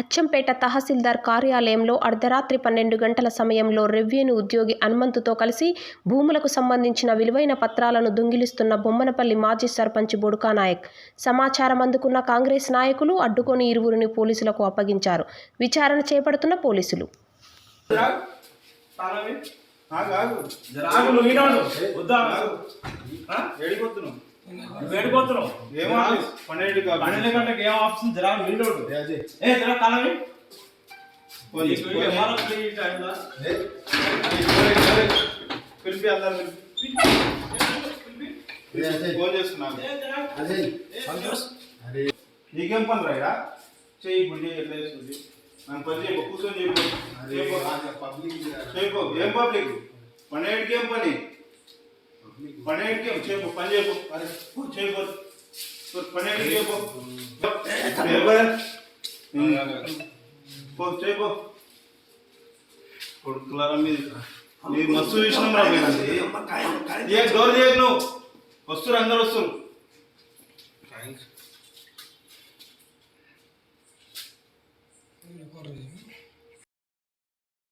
అచ్చంపేట తహసీల్దార్ కార్యాలయంలో అర్ధరాత్రి పన్నెండు గంటల సమయంలో రెవెన్యూ ఉద్యోగి హనుమంతుతో కలిసి భూములకు సంబంధించిన విలువైన పత్రాలను దొంగిలిస్తున్న బొమ్మనపల్లి మాజీ సర్పంచ్ బుడుకా నాయక్. సమాచారం అందుకున్న కాంగ్రెస్ నాయకులు అడ్డుకొని ఇరువురిని పోలీసులకు అప్పగించారు. విచారణ చేపడుతున్న పోలీసులు. ఆగు, ఏం ఆఫీస్? పన్నెండు. పన్నెండు గంటలకు ఏం ఆప్షన్ జరా. ఏ జరా? పిలిపి అందరు. ఫోన్ చేస్తున్నాను నీకేం పని చెయ్యి చెయ్యి ఎట్లా చేస్తుంది నన్ను పని చేయకు కూర్చొని చెప్పు. చేయకు. చేయకు ఏం పబ్లిక్? పన్నెండుకి ఏం పని? పన్నెండుకి చేయకు పని చేయకు అరే చేయకు పన్నెండుకి చేయకు చేయకు కొడుకులారా మీది మీరు మస్తు విషయం రా ఏ డోర్ చేయకు నువ్వు. వస్తురు అందరు వస్తురు